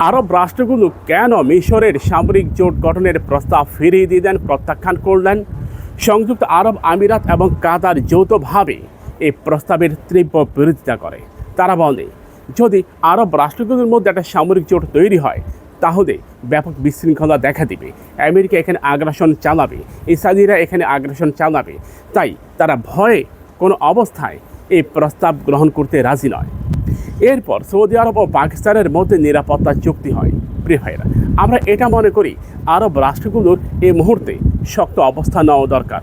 আরব রাষ্ট্রগুলো কেন মিশরের সামরিক জোট গঠনের প্রস্তাব ফিরিয়ে দিয়ে দেন, প্রত্যাখ্যান করলেন? সংযুক্ত আরব আমিরাত এবং কাতার যৌথভাবে এই প্রস্তাবের তীব্র বিরোধিতা করে। তারা বলে, যদি আরব রাষ্ট্রগুলোর মধ্যে একটা সামরিক জোট তৈরি হয়, তাহলে ব্যাপক বিশৃঙ্খলা দেখা দিবে। আমেরিকা এখানে আগ্রাসন চালাবে, ইসরায়েলিরা এখানে আগ্রাসন চালাবে। তাই তারা ভয়ে কোনো অবস্থায় এই প্রস্তাব গ্রহণ করতে রাজি নয়। এরপর সৌদি আরব ও পাকিস্তানের মধ্যে নিরাপত্তা চুক্তি হয়। প্রিয় ভাইরা আমরা এটা মনে করি, আরব রাষ্ট্রগুলোর এই মুহূর্তে শক্ত অবস্থা নেওয়া দরকার।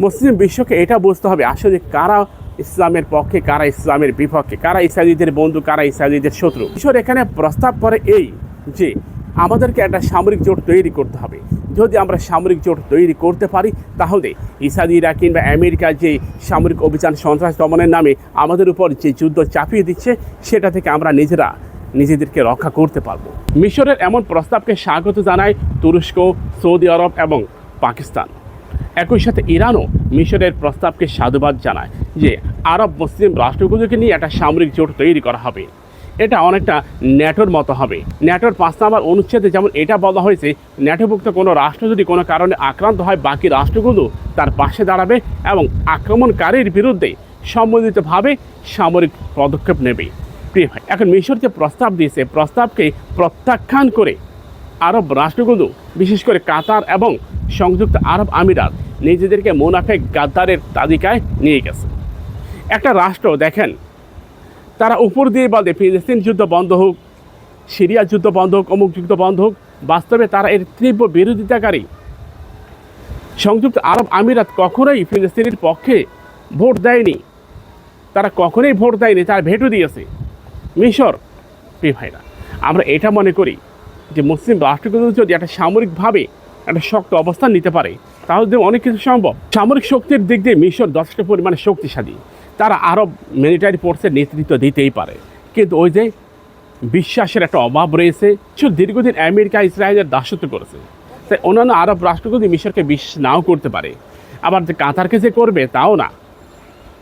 মুসলিম বিশ্বকে এটা বুঝতে হবে, আসলে কারা ইসলামের পক্ষে, কারা ইসলামের বিপক্ষে, কারা ইসরায়েলিদের বন্ধু, কারা ইসরায়েলিদের শত্রু। ঈশ্বর এখানে প্রস্তাব করে এই যে, আমাদেরকে একটা সামরিক জোট তৈরি করতে হবে। যদি আমরা সামরিক জোট তৈরি করতে পারি, তাহলে ইসরায়েলিরা কিংবা আমেরিকার যে সামরিক অভিযান সন্ত্রাস দমনের নামে আমাদের উপর যে যুদ্ধ চাপিয়ে দিচ্ছে, সেটা থেকে আমরা নিজেরা নিজেদেরকে রক্ষা করতে পারব। মিশরের এমন প্রস্তাবকে স্বাগত জানায় তুরস্ক, সৌদি আরব এবং পাকিস্তান। একই সাথে ইরানও মিশরের প্রস্তাবকে সাধুবাদ জানায় যে আরব মুসলিম রাষ্ট্রগুলোকে নিয়ে একটা সামরিক জোট তৈরি করা হবে। এটা অনেকটা ন্যাটোর মতো হবে। ন্যাটোর পাঁচ নম্বর অনুচ্ছেদে যেমন এটা বলা হয়েছে, ন্যাটোভুক্ত কোনো রাষ্ট্র যদি কোনো কারণে আক্রান্ত হয়, বাকি রাষ্ট্রগুলো তার পাশে দাঁড়াবে এবং আক্রমণকারীর বিরুদ্ধে সম্মিলিতভাবে সামরিক পদক্ষেপ নেবে। প্রিয় ভাই, এখন মিশর যে প্রস্তাব দিয়েছে, প্রস্তাবকে প্রত্যাখ্যান করে আরব রাষ্ট্রগুলো, বিশেষ করে কাতার এবং সংযুক্ত আরব আমিরাত, নিজেদেরকে মোনাফেক গাদ্দারের তালিকায় নিয়ে গেছে। একটা রাষ্ট্র দেখেন তারা উপর দিয়ে বলে, ফিলিস্তিন যুদ্ধ বন্ধ হোক, সিরিয়া যুদ্ধ বন্ধ হোক, অমুক যুদ্ধ বন্ধ হোক, বাস্তবে তারা এর তীব্র বিরোধিতাকারী। সংযুক্ত আরব আমিরাত কখনোই ফিলিস্তিনের পক্ষে ভোট দেয়নি। তারা কখনোই ভোট দেয়নি, তারা ভেটো দিয়েছে। মিশর, প্রিয় ভাইরা, আমরা এটা মনে করি যে মুসলিম রাষ্ট্রগুলো যদি একটা সামরিকভাবে একটা শক্ত অবস্থান নিতে পারে, তাহলে অনেক কিছু সম্ভব। সামরিক শক্তির দিক দিয়ে মিশর যথেষ্ট পরিমাণে শক্তিশালী। তারা আরও মিলিটারি ফোর্সের নেতৃত্ব দিতেই পারে। কিন্তু ওই যে বিশ্বাসের একটা অভাব রয়েছে, শুধু দীর্ঘদিন আমেরিকা, ইসরায়েলের দাসত্ব করেছে। তাই অন্যান্য আরব রাষ্ট্রগুলি মিশরকে বিশ্বাস নাও করতে পারে। আবার যে কাতারকে যে করবে, তাও না।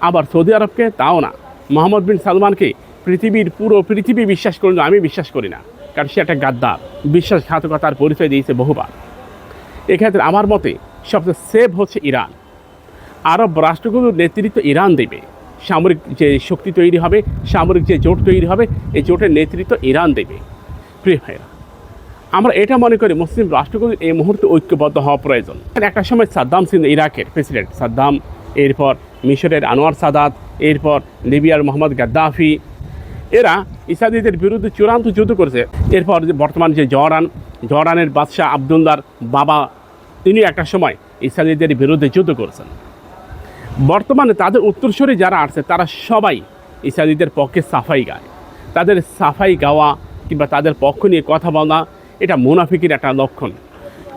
আবার সৌদি আরবকে, তাও না। মোহাম্মদ বিন সালমানকে পৃথিবীর, পুরো পৃথিবী বিশ্বাস করল, আমি বিশ্বাস করি না। কারণ সে একটা গাদ্দার। বিশ্বাসঘাতকতার পরিচয় দিয়েছে বহুবার। এক্ষেত্রে আমার মতে সবচেয়ে সেভ হচ্ছে ইরান। আরব রাষ্ট্রগুলোর নেতৃত্ব ইরান দেবে। সামরিক যে শক্তি তৈরি হবে, সামরিক যে জোট তৈরি হবে, এই জোটের নেতৃত্ব ইরান দেবে। প্রিয় ভাইরা আমরা এটা মনে করি মুসলিম রাষ্ট্রগুলোর এই মুহূর্তে ঐক্যবদ্ধ হওয়া প্রয়োজন। একটা সময় সাদ্দাম সিন ইরাকের প্রেসিডেন্ট সাদ্দাম, এরপর মিশরের আনোয়ার সাদাত, এরপর লিবিয়ার মোহাম্মদ গাদ্দাফি, এরা ইসাদিদের বিরুদ্ধে চূড়ান্ত যুদ্ধ করেছে। এরপর যে বর্তমান যে জর্ডান জর্ডানের বাদশাহ আবদুল্লার বাবা, তিনি একটা সময় ইসাদিদের বিরুদ্ধে যুদ্ধ করেছেন। বর্তমানে তাদের উত্তরসূরি যারা আসছে, তারা সবাই ইসাদিদের পক্ষে সাফাই গায়। তাদের সাফাই গাওয়া কিংবা তাদের পক্ষ নিয়ে কথা বলা, এটা মুনাফিকের একটা লক্ষণ।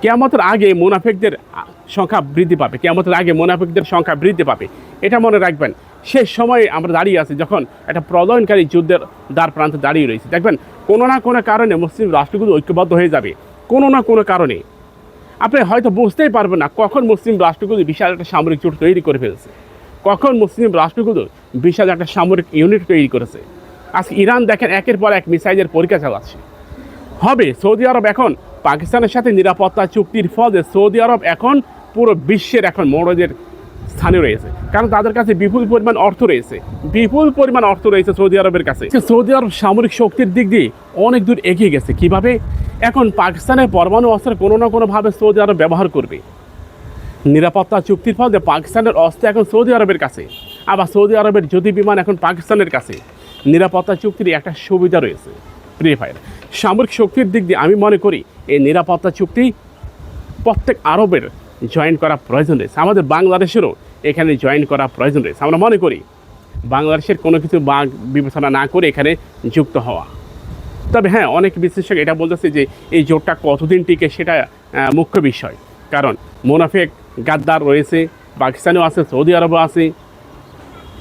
কেয়ামতের আগে মুনাফিকদের সংখ্যা বৃদ্ধি পাবে, কেয়ামতের আগে মুনাফিকদের সংখ্যা বৃদ্ধি পাবে, এটা মনে রাখবেন। শেষ সময়ে আমরা দাঁড়িয়ে আছি যখন একটা প্রলয়নকারী যুদ্ধের দ্বার প্রান্তে দাঁড়িয়ে রয়েছে। দেখবেন, কোনো না কোনো কারণে মুসলিম রাষ্ট্রগুলো ঐক্যবদ্ধ হয়ে যাবে। কোনো না কোনো কারণে। আপনি হয়তো বুঝতেই পারবেন না কখন মুসলিম রাষ্ট্রগুলো বিশাল একটা সামরিক জোট তৈরি করে ফেলছে। কখন মুসলিম রাষ্ট্রগুলো বিশাল একটা সামরিক ইউনিট তৈরি করেছে। আজকে ইরান দেখেন একের পর এক মিসাইলের পরীক্ষা চালাচ্ছে। হবে, সৌদি আরব এখন পাকিস্তানের সাথে নিরাপত্তা চুক্তির ফলে সৌদি আরব এখন পুরো বিশ্বের এখন মরদের স্থানে রয়েছে। কারণ তাদের কাছে বিপুল পরিমাণ অর্থ রয়েছে। বিপুল পরিমাণ অর্থ রয়েছে সৌদি আরবের কাছে। সৌদি আরব সামরিক শক্তির দিক দিয়ে অনেক দূর এগিয়ে গেছে। কীভাবে? এখন পাকিস্তানের পরমাণু অস্ত্র কোনো না কোনোভাবে সৌদি আরব ব্যবহার করবে। নিরাপত্তা চুক্তির ফলে পাকিস্তানের অস্ত্র এখন সৌদি আরবের কাছে। আবার সৌদি আরবের যদি বিমান এখন পাকিস্তানের কাছে। নিরাপত্তা চুক্তির একটা সুবিধা রয়েছে। প্রিয় ভাইয়ের, সামরিক শক্তির দিক দিয়ে আমি মনে করি এই নিরাপত্তা চুক্তি প্রত্যেক আরবের জয়েন করা প্রয়োজন রয়েছে। আমাদের বাংলাদেশেরও এখানে জয়েন করা প্রয়োজন রয়েছে। আমরা মনে করি বাংলাদেশের কোনো কিছু বাঘ বিবেচনা না করে এখানে যুক্ত হওয়া। তবে হ্যাঁ অনেক বিশ্লেষক এটা বলতেছে যে এই জোটটা কতদিন টিকে সেটা মুখ্য বিষয়। কারণ মোনাফেক গাদ্দার রয়েছে, পাকিস্তানেও আছে, সৌদি আরবও আছে।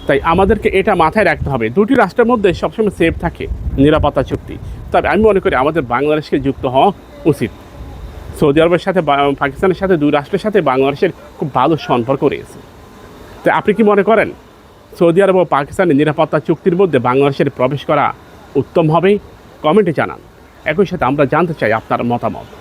তাই আমাদেরকে এটা মাথায় রাখতে হবে। দুটি রাষ্ট্রের মধ্যে সবসময় সেফ থাকে নিরাপত্তা চুক্তি। তবে আমি মনে করি আমাদের বাংলাদেশকে যুক্ত হওয়া উচিত। সৌদি আরবের সাথে পাকিস্তানের সাথে দুই রাষ্ট্রের সাথে বাংলাদেশের খুব ভালো সম্পর্ক রয়েছে। তো আপনি কি মনে করেন? সৌদি আরব ও পাকিস্তানের নিরাপত্তা চুক্তির মধ্যে বাংলাদেশের প্রবেশ করা উত্তম হবে? কমেন্টে জানান। একই সাথে আমরা জানতে চাই আপনার মতামত।